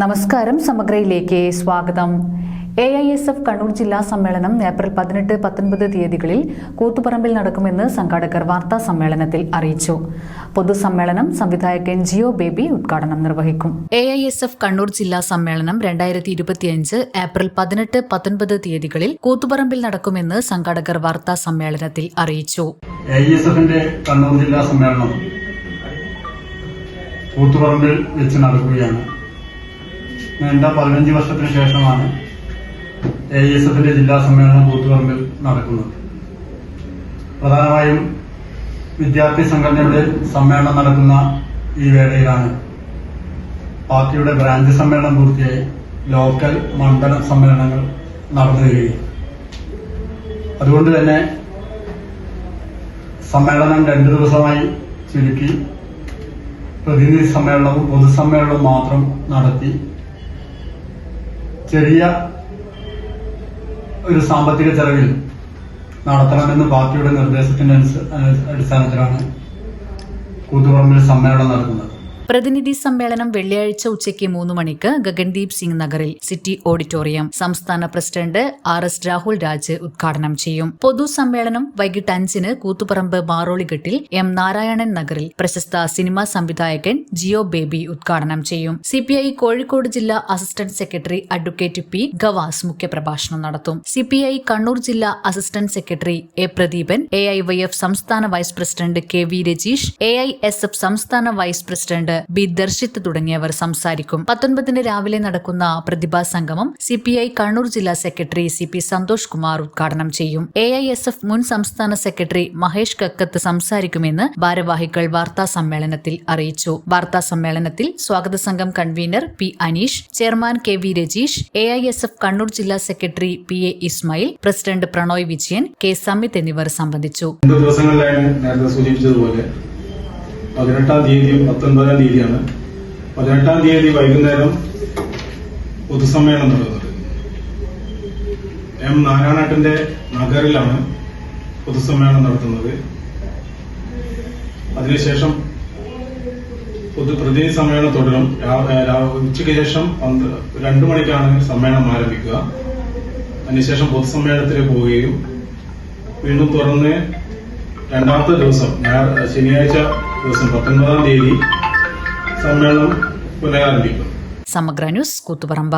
നമസ്കാരം സമഗ്രയിലേക്ക് സ്വാഗതം. A I S F Kannur ജില്ലാ സമ്മേളനം ഏപ്രിൽ പതിനെട്ട് പത്തൊൻപത് തീയതികളിൽ കൂത്തുപറമ്പിൽ നടക്കുമെന്ന് സംഘാടകർ വാർത്താ സമ്മേളനത്തിൽ അറിയിച്ചു. പൊതുസമ്മേളനം സംവിധായകൻ ജിയോ ബേബി ഉദ്ഘാടനം നിർവഹിക്കും. A I S F Kannur ജില്ലാ സമ്മേളനം രണ്ടായിരത്തി ഇരുപത്തിയഞ്ച് ഏപ്രിൽ പതിനെട്ട് പത്തൊൻപത് തീയതികളിൽ കൂത്തുപറമ്പിൽ നടക്കുമെന്ന് സംഘാടകർ വാർത്താ സമ്മേളനത്തിൽ അറിയിച്ചു. കണ്ണൂർ ജില്ലാ സമ്മേളനം കൂത്തുപറമ്പിൽ വെച്ച് നടക്കുകയാണ്. നീണ്ട പതിനഞ്ച് വർഷത്തിന് ശേഷമാണ് എ എസ് എഫിന്റെ ജില്ലാ സമ്മേളനം കൂത്തുപറമ്പിൽ നടക്കുന്നത്. പ്രധാനമായും വിദ്യാർത്ഥി സംഘടനയുടെ സമ്മേളനം നടക്കുന്ന ഈ വേളയിലാണ് പാർട്ടിയുടെ ബ്രാഞ്ച് സമ്മേളനം പൂർത്തിയായി ലോക്കൽ മണ്ഡല സമ്മേളനങ്ങൾ നടന്നു കഴിയും അതുകൊണ്ട് തന്നെ സമ്മേളനം രണ്ടു ദിവസമായി ചുരുക്കി. പ്രതിനിധി സമ്മേളനവും പൊതുസമ്മേളനവും മാത്രം നടത്തി ചെറിയ ഒരു സാമ്പത്തിക ചെലവിൽ നടത്തണമെന്ന് പാർട്ടിയുടെ നിർദ്ദേശത്തിന്റെ അടിസ്ഥാനത്തിലാണ് കൂത്തുപറമ്പിൽ സമ്മേളനം നടക്കുന്നത്. പ്രതിനിധി സമ്മേളനം വെള്ളിയാഴ്ച ഉച്ചയ്ക്ക് മൂന്ന് മണിക്ക് ഗഗൻദീപ് സിംഗ് നഗറിൽ സിറ്റി ഓഡിറ്റോറിയം. സംസ്ഥാന president R S Rahul Raj ഉദ്ഘാടനം ചെയ്യും. പൊതുസമ്മേളനം വൈകിട്ട് അഞ്ചിന് കൂത്തുപറമ്പ് മാറോളിഘട്ടിൽ എം നാരായണൻ നഗറിൽ പ്രശസ്ത സിനിമാ സംവിധായകൻ ജിയോ ബേബി ഉദ്ഘാടനം ചെയ്യും. സിപിഐ കോഴിക്കോട് ജില്ലാ assistant secretary advocate P Gavas മുഖ്യപ്രഭാഷണം നടത്തും. സിപിഐ കണ്ണൂർ ജില്ലാ assistant secretary A Pradeepan A I Y F സംസ്ഥാന vice president K V Rajeesh A I S F സംസ്ഥാന വൈസ് പ്രസിഡന്റ് ബി ദർശിത് തുടങ്ങിയവർ സംസാരിക്കും. പത്തൊൻപതിന് രാവിലെ നടക്കുന്ന പ്രതിഭാ സംഗമം സി പി ഐ കണ്ണൂർ ജില്ലാ secretary C P Santhosh Kumar ഉദ്ഘാടനം ചെയ്യും. എ ഐ എസ് എഫ് മുൻ സംസ്ഥാന സെക്രട്ടറി മഹേഷ് കക്കത്ത് സംസാരിക്കുമെന്ന് ഭാരവാഹികൾ വാർത്താ സമ്മേളനത്തിൽ അറിയിച്ചു. വാർത്താ സമ്മേളനത്തിൽ സ്വാഗത സംഘം convener P Aneesh chairman K V Rajeesh A I S F Kannur ജില്ലാ secretary P A Ismail president Pranoy Vijayan K Samith എന്നിവർ സംബന്ധിച്ചു. പതിനെട്ടാം തീയതിയും പത്തൊൻപതാം തീയതിയാണ്. പതിനെട്ടാം തീയതി വൈകുന്നേരം പൊതുസമ്മേളനം നടക്കുന്നത് എം നാരായണേട്ടന്റെ നഗറിലാണ് പൊതുസമ്മേളനം നടത്തുന്നത്. അതിനുശേഷം പൊതു പ്രതിനിധി സമ്മേളനം തുടരും. ഉച്ചയ്ക്ക് ശേഷം രണ്ടു മണിക്കാണ് സമ്മേളനം ആരംഭിക്കുക. അതിനുശേഷം പൊതുസമ്മേളനത്തിൽ പോവുകയും വീണ്ടും തുറന്ന് രണ്ടാമത്തെ ദിവസം ഞാൻ ശനിയാഴ്ച ദിവസം പത്തൊൻപതാം തീയതി സമ്മേളനം പുനരാരംഭിക്കും സമഗ്ര ന്യൂസ് കൂത്തുപറമ്പ്